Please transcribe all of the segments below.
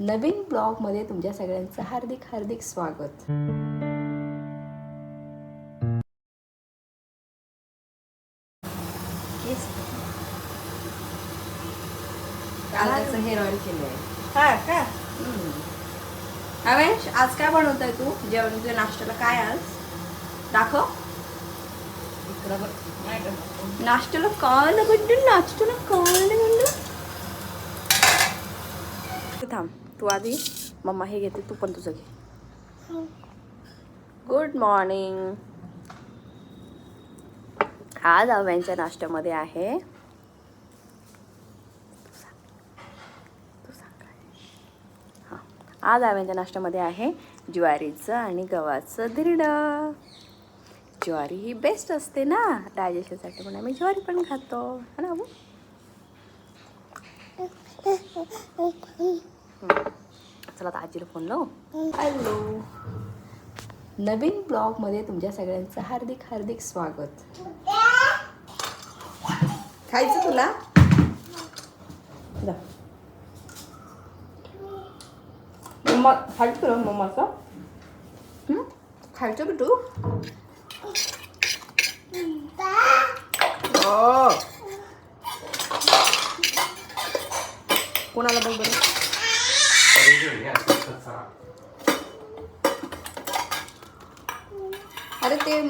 नवीन ब्लॉगमध्ये तुमच्या सगळ्यांचं हार्दिक हार्दिक स्वागत. कांद्याचं हेअर ऑइल केलं आहे हा का? अवेश आज काय बनवताय तू? जेवण तुझ्या नाश्त्याला काय आज? दाखव? नाश्त्याला काय लागतं नाश्त्याला काय लागतं थांब. तू आधी. मम्मा हे घेते तू पण तुझं घे. गुड मॉर्निंग आज आव्यांच्या नाश्त्यामध्ये आहे. हां. आज आव्यांच्या नाश्त्यामध्ये आहे ज्वारीचं आणि गव्हाचं धिरडं. ज्वारी ही बेस्ट असते ना डायजेशनसाठी म्हणून आम्ही ज्वारी पण खातो. है ना चला आता आजीला फोन लावू. हॅलो. नवीन ब्लॉगमध्ये तुमच्या सगळ्यांचं हार्दिक हार्दिक स्वागत. खायचं तुला. मम्मा खायचं तुला मम्माचं? हं? खायचं का तू हो. कोणाला बघ बरं अरे ते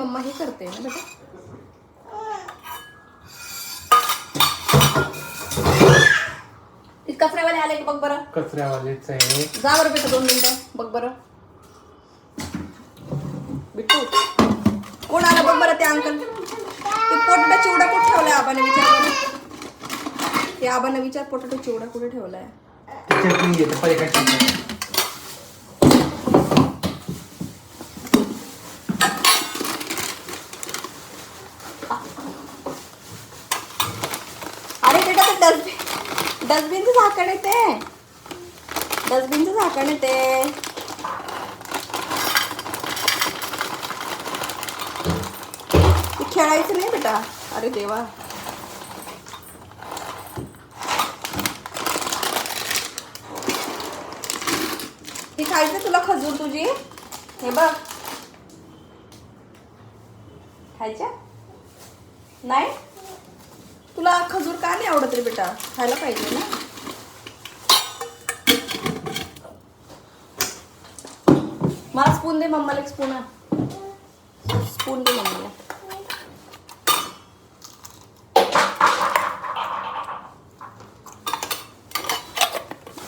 हे करते ना बेटा कचऱ्यावाले आले का बघ बरं. कचऱ्यावालेच आहे. जा बरं बेटा दोन मिनिटं बघ बरं. बिट्टू कोण आलं बघ बरं ते अंकल? ते पोटटा चिवडा कुठे ठेवलाय आबाने विचार. ते आबाने विचार पोटटा चिवडा कुठे ठेवलाय? चटणी घेते पलीकडची अरे बेटा ते डस्टबिन डस्टबिनचं झाकण येते. डस्टबिनचं झाकण येते. ते खेळायचं नाही बेटा. अरे देवा. हे खायचं तुला खजूर तुझी? हे बघ. खायच्या? नाही? तुला खजूर का नाही आवडत रे बेटा? खायला पाहिजे ना. मला स्पून दे मम्माला एक स्पून स्पून दे मम्मीला.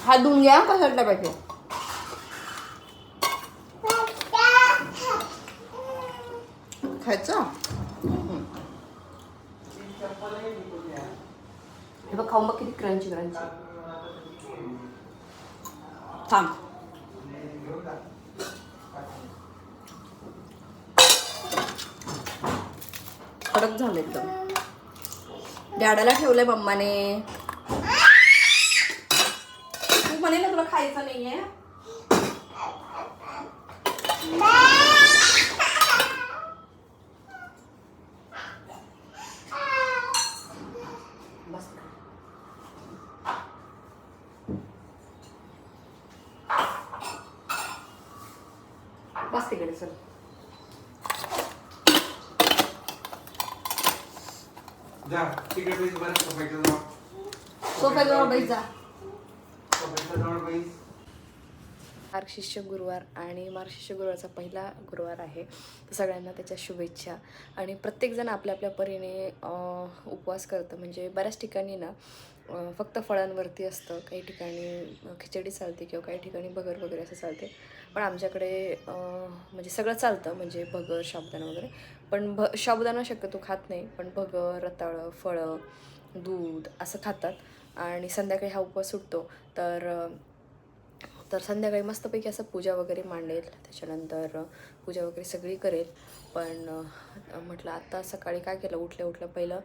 हा धुवून घ्या कशाला पाहिजे खायचं हम्म. हे बघ खाऊन बघ किती क्रंची क्रंची थांब कडक झालं एकदम डॅडाला ठेवलंय मम्माने तू म्हणे ना तुला खायचं नाहीये जा तिकडे बैस बरं सोफ्याच्या जवळ सोफ्याजवळ बैठ जा सोफ्याच्या जवळ बैस मार्गशिष्य गुरुवार आणि मार्गशिष्य गुरुवारचा पहिला गुरुवार आहे. तर सगळ्यांना त्याच्या शुभेच्छा. आणि प्रत्येकजण आपल्या आपल्या परीने उपवास करतं. म्हणजे बऱ्याच ठिकाणी ना फक्त फळांवरती असतं. काही ठिकाणी खिचडी चालते किंवा काही ठिकाणी भगर वगैरे असं चालते. पण आमच्याकडे म्हणजे सगळं चालतं. म्हणजे भगर शाबदाणं वगैरे. पण भ साबुदाणा शक्यतो खात नाही. पण भगर रताळं फळं दूध असं खातात. आणि संध्याकाळी हा उपवास सुटतो. तर तर संध्याकाळी मस्तपैकी असं पूजा वगैरे मांडेल. त्याच्यानंतर पूजा वगैरे सगळी करेल. पण म्हटलं आत्ता सकाळी काय केलं? उठल्या उठल्या पहिलं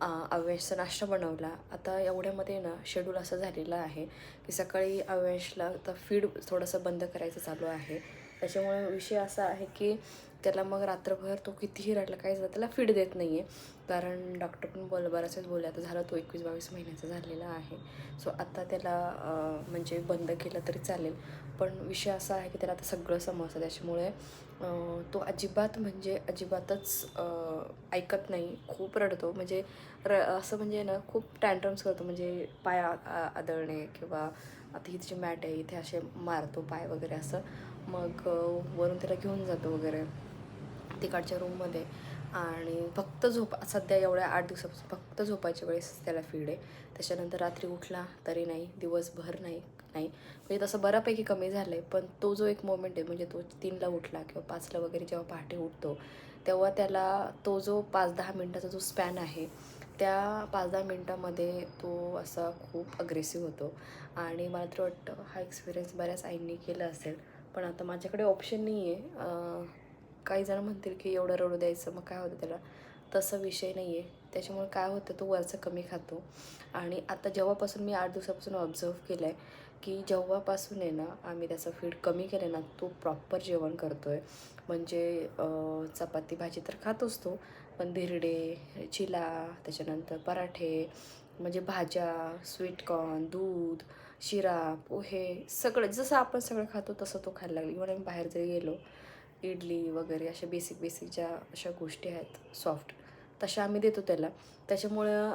अं, अव्यांशचा नाश्ता बनवला. आता एवढ्यामध्ये ना शेड्यूल असं झालेलं आहे की सकाळी अव्यांशला आता फीड थोडंसं बंद करायचं चालू आहे. त्याच्यामुळे विषय असा आहे की त्याला मग रात्रभर तो कितीही रडला काय झालं त्याला फीड देत नाही आहे कारण डॉक्टर पण बोल बराच बोलले आता झाला तो एकवीस बावीस महिन्याचा झालेला आहे. सो आता त्याला म्हणजे बंद केलं तरी चालेल. पण विषय असा आहे की त्याला आता सगळं समजतं. त्याच्यामुळे तो अजिबात म्हणजे अजिबातच ऐकत नाही. खूप रडतो. म्हणजे र असं म्हणजे ना खूप टँट्रम्स करतो. म्हणजे पाय आ- आदळणे किंवा आता ही तिची मॅट आहे इथे असे मारतो पाय वगैरे असं. मग वरून त्याला घेऊन जातो वगैरे. तिकडच्या रूममध्ये आणि फक्त झोप सध्या एवढ्या आठ दिवसापासून फक्त झोपायच्या वेळेस त्याला फीड आहे. त्याच्यानंतर रात्री उठला तरी नाही दिवसभर नाही नाही. म्हणजे तसं बऱ्यापैकी कमी झालं आहे पण तो जो एक मोमेंट आहे म्हणजे तो तीनला उठला किंवा पाचला वगैरे जेव्हा पहाटे उठतो तेव्हा त्याला तो जो पाच दहा मिनटाचा जो स्पॅन आहे त्या पाच दहा मिनटामध्ये तो असा खूप अग्रेसिव्ह होतो. आणि मला तर वाटतं हा एक्सपिरियन्स बऱ्याच आईंनी केला असेल. पण आता माझ्याकडे ऑप्शन नाही आहे काही जण म्हणतील की एवढं रडू द्यायचं मग काय होतं त्याला? तसा विषय नाही आहे त्याच्यामुळे काय होतं तो वरचं कमी खातो. आणि आता जेव्हापासून मी आठ दिवसापासून ऑब्झर्व केलं आहे की जेव्हापासून आहे ना आम्ही त्याचं फीड कमी केलं ना तो प्रॉपर जेवण करतो आहे म्हणजे चपाती भाजी तर खातोच तो पण धिरडे चिला त्याच्यानंतर पराठे म्हणजे भाज्या स्वीटकॉर्न दूध शिरा पोहे सगळं जसं आपण सगळं खातो तसं तो खायला लागला. इव्हन आम्ही बाहेर जरी गेलो इडली वगैरे अशा बेसिक बेसिक ज्या अशा गोष्टी आहेत सॉफ्ट तशा आम्ही देतो त्याला. त्याच्यामुळं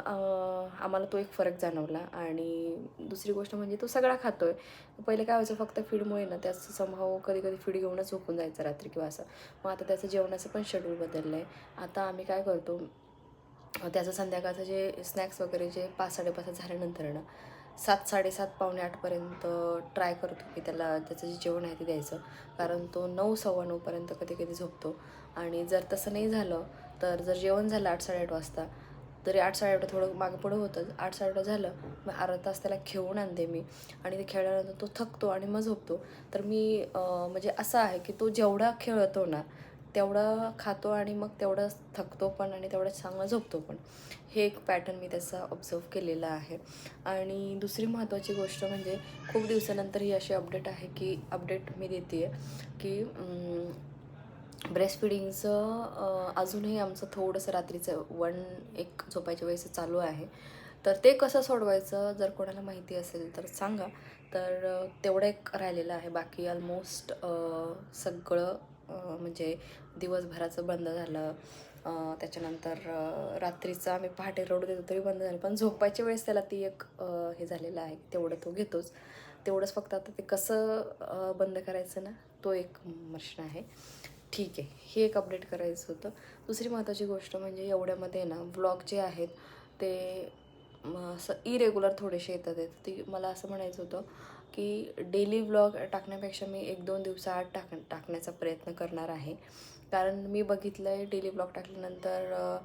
आम्हाला तो एक फरक जाणवला आणि दुसरी गोष्ट म्हणजे तो सगळा खातो आहे पहिले काय व्हायचं फक्त फीडमुळे ना त्याचं समभाव कधी कधी फीड घेऊनच झोपून जायचं रात्री किंवा असं. मग आता त्याचं जेवणाचं पण शेड्यूल बदललं आहे आता आम्ही काय करतो त्याचं संध्याकाळचं जे स्नॅक्स वगैरे जे पाच साडेपाच झाल्यानंतर ना सात साडेसात पावणे आठपर्यंत ट्राय करतो की त्याला त्याचं जे जेवण आहे ते द्यायचं. कारण तो नऊ सव्वा नऊपर्यंत कधी कधी झोपतो. आणि जर तसं नाही झालं तर जर जेवण झालं आठ साडेआठ वाजता तरी आठ साडेआठ थोडं मागं पुढं होतं. आठ साडेआठ झालं मग अर्धा तास त्याला खेळून आणते मी. आणि ते खेळल्यानंतर तो थकतो आणि मग झोपतो. तर मी म्हणजे असं आहे की तो जेवढा खेळतो ना तेवढा खातो आणि मग तेवढं थकतो पण आणि तेवढं चांगलं झोपतो पण. हे एक पॅटर्न मी त्याचा ऑब्झर्व केलेला आहे. आणि दुसरी महत्त्वाची गोष्ट म्हणजे खूप दिवसानंतर ही अशी अपडेट आहे की अपडेट मी देते आहे की ब्रेस्ट फिडिंगचं अजूनही आमचं थोडंसं रात्रीचं वन एक झोपायच्या वेळेस चालू आहे. तर ते कसं सोडवायचं जर कोणाला माहिती असेल तर सांगा. तर तेवढं एक राहिलेलं आहे. बाकी ऑलमोस्ट सगळं म्हणजे दिवसभराचं बंद झालं. त्याच्यानंतर रात्रीचं आम्ही पहाटे रडू देतो तरी बंद झालं. पण झोपायच्या वेळेस त्याला ती एक हे झालेलं आहे. तेवढं तो घेतोच. तेवढंच फक्त आता ते कसं बंद करायचं ना तो एक प्रश्न आहे. ठीक आहे. हे एक अपडेट करायचं होतं. दुसरी महत्त्वाची गोष्ट म्हणजे एवढ्यामध्ये ना व्लॉग जे आहेत ते असं इरेग्युलर थोडेसे येतात ते ती मला असं म्हणायचं होतं की डेली व्लॉग टाकण्यापेक्षा मी एक दोन दिवसाआड टाक टाकण्याचा प्रयत्न करणार आहे. कारण मी बघितलं आहे डेली ब्लॉग टाकल्यानंतर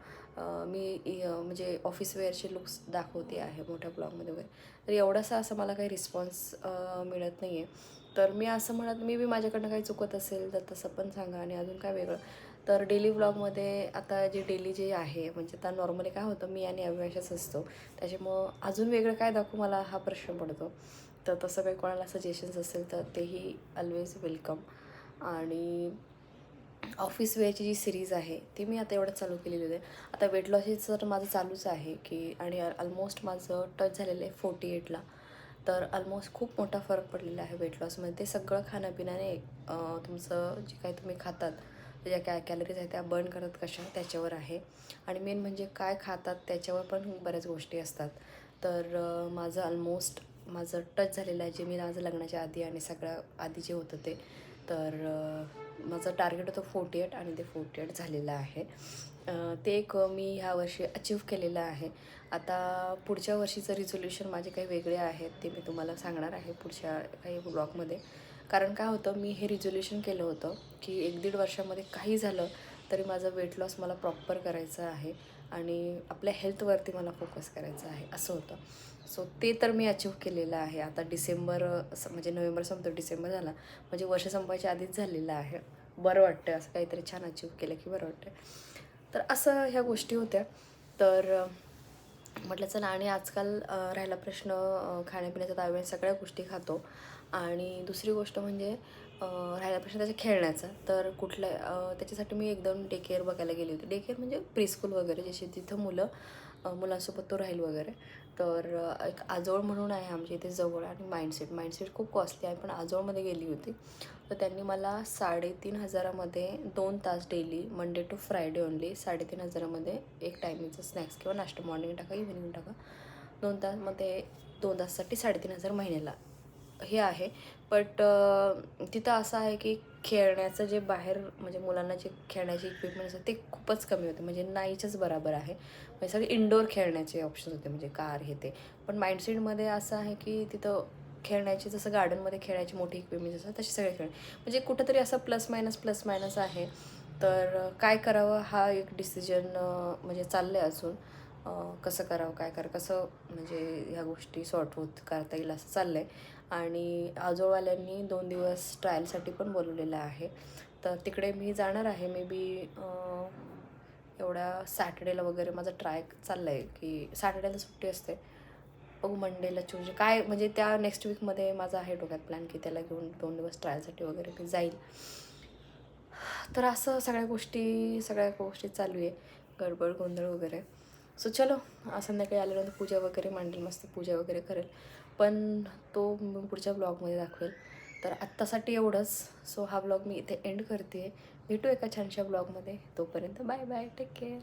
मी म्हणजे ऑफिस वेअरचे लुक्स दाखवते आहे मोठ्या ब्लॉगमध्ये वगैरे. तर एवढासा असं मला काही रिस्पॉन्स मिळत नाही आहे तर मी असं म्हणत मी बी माझ्याकडनं काही चुकत असेल तर तसं पण सांगा आणि अजून काय वेगळं. तर डेली व्लॉगमध्ये आता जे डेली जे आहे म्हणजे आता नॉर्मली काय होतं मी आणि अविनाशच असतो. त्याच्यामुळं अजून वेगळं काय दाखवू मला हा प्रश्न पडतो. तर तसं काही कोणाला सजेशन्स असेल तर तेही ऑलवेज वेलकम आणि ऑफिस वेअरची जी सिरीज आहे ती मी आता एवढं चालू केलेली आहे आता वेट लॉसचं तर माझं चालूच आहे की आणि ऑलमोस्ट माझं टच झालेलं आहे फोर्टी एटला तर ऑलमोस्ट खूप मोठा फरक पडलेला आहे वेट लॉसमध्ये ते सगळं खाण्यापिण्याने तुमचं जे काही तुम्ही खातात ज्या काय कॅलरीज आहेत त्या बर्न करत कशा त्याच्यावर आहे. आणि मेन म्हणजे काय खातात त्याच्यावर पण बऱ्याच गोष्टी असतात. तर माझं ऑलमोस्ट माझं टच झालेलं आहे जे मी माझं लग्नाच्या आधी आणि सगळ्या आधी जे होतं ते. तर माझं टार्गेट होतं फोर्टी एट आणि ते फोर्टी एट झालेलं आहे. ते एक मी ह्या वर्षी अचीव केलेलं आहे. आता पुढच्या वर्षीचं रिझोल्युशन माझे काही वेगळे आहेत ते मी तुम्हाला सांगणार आहे पुढच्या काही ब्लॉगमध्ये कारण काय होतं मी हे रिझोल्युशन केलं होतं की एक दीड वर्षामध्ये काही झालं तरी माझं वेट लॉस मला प्रॉपर करायचं आहे. आणि आपल्या हेल्थवरती मला फोकस करायचा आहे असं होतं. सो ते तर मी अचीव केलेलं आहे. आता डिसेंबर असं म्हणजे नोव्हेंबर संपतो डिसेंबर झाला. म्हणजे वर्ष संपायच्या आधीच झालेलं आहे. बरं वाटतं असं काहीतरी छान अचीव केलं की बरं वाटतं तर असं ह्या गोष्टी होत्या. तर म्हटलं चला आणि आजकाल राहिला प्रश्न खाण्यापिण्याचा तर सगळ्या गोष्टी खातो. आणि दुसरी गोष्ट म्हणजे राहिला प्रश्न त्याच्या खेळण्याचा. तर कुठल्या त्याच्यासाठी मी एकदम डे केअर बघायला गेली होती. डे केअर म्हणजे प्रीस्कूल वगैरे जसे तिथं मुलं मुलांसोबत तो राहील वगैरे. तर एक आजोळ म्हणून आहे आमच्या इथे जवळ आणि माइंडसेट माइंडसेट खूप कॉस्टली आहे पण आजोळमध्ये गेली होती. तर त्यांनी मला साडेतीन हजारामध्ये दोन तास daily Monday to Friday only साडेतीन हजारामध्ये एक टायमिंगचं स्नॅक्स किंवा नाश्ता मॉर्निंग टाका इव्हिनिंग टाका. दोन तासमध्ये दोन ताससाठी साडेतीन हजार महिन्याला. हे आहे. बट तिथं असं आहे की खेळण्याचं जे बाहेर म्हणजे मुलांना जे खेळण्याचे इक्विपमेंट असतात ते खूपच कमी होते. म्हणजे नाहीच्याच बरोबर आहे. म्हणजे सगळे इंडोर खेळण्याचे ऑप्शन्स होते. म्हणजे कार हे ते. पण माइंडसेटमध्ये असं आहे की तिथं खेळण्याची जसं गार्डनमध्ये खेळायची मोठी इक्विपमेंट असतात तसे सगळे खेळ. म्हणजे कुठंतरी असं प्लस मायनस प्लस मायनस आहे. तर काय करावं हा एक डिसिजन म्हणजे चाललं आहे अजून. कसं करावं काय कर कसं म्हणजे ह्या गोष्टी सॉर्ट होत करता येईल असं चाललं आहे आणि आजोळवाल्यांनी दोन दिवस ट्रायलसाठी पण बोलवलेलं आहे. तर तिकडे मी जाणार आहे मे बी एवढ्या सॅटर्डेला वगैरे माझा ट्राय चाललं आहे की सॅटर्डेला सुट्टी असते. बघू मंडेला ट्यूजडे काय म्हणजे त्या नेक्स्ट वीकमध्ये माझा आहे डोक्यात प्लॅन की त्याला घेऊन दोन दिवस ट्रायलसाठी वगैरे मी जाईल. तर असं सगळ्या गोष्टी सगळ्या गोष्टी चालू आहे. गडबड गोंधळ वगैरे. सो चलो संध्याकाळी आल्यानंतर पूजा वगैरे मांडेल मस्त पूजा वगैरे करेल. पण तो मी पुढच्या ब्लॉगमध्ये दाखवेल. तर आत्तासाठी एवढंच. सो हा ब्लॉग मी इथे एंड करते. भेटू एका छानशा ब्लॉगमध्ये तोपर्यंत बाय बाय टेक केअर